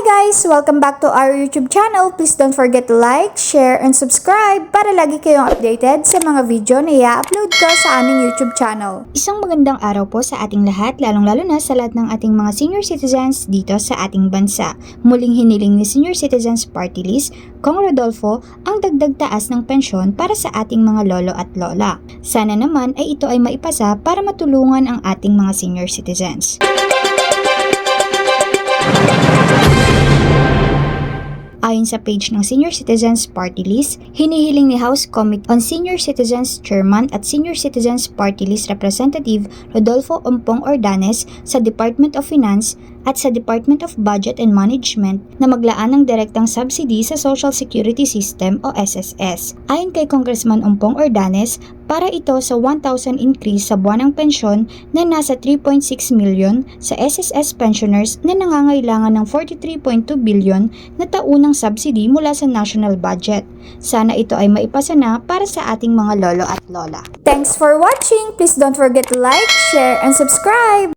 guys! Welcome back to our YouTube channel. Please don't forget to like, share, and subscribe para lagi kayong updated sa mga video na i-upload ko sa aming YouTube channel. Isang magandang araw po sa ating lahat, lalong-lalo na sa lahat ng ating mga senior citizens dito sa ating bansa. Muling hiniling ni Senior Citizens Party List, Kong Rodolfo, ang dagdag taas ng pensyon para sa ating mga lolo at lola. Sana naman ay ito ay maipasa para matulungan ang ating mga senior citizens. Ayon sa page ng Senior Citizens Party List, hinihiling ni House Committee on Senior Citizens Chairman at Senior Citizens Party List Representative Rodolfo Ompong Ordanes sa Department of Finance at sa Department of Budget and Management na maglaan ng direktang subsidy sa Social Security System o SSS. Ayon kay Congressman Ompong Ordanes, para ito sa 1,000 increase sa buwanang pensyon na nasa 3.6 million sa SSS pensioners na nangangailangan ng 43.2 billion na taunang subsidy mula sa national budget. Sana ito ay maipasa na para sa ating mga lolo at lola. Thanks for watching! Please don't forget to like, share, and subscribe!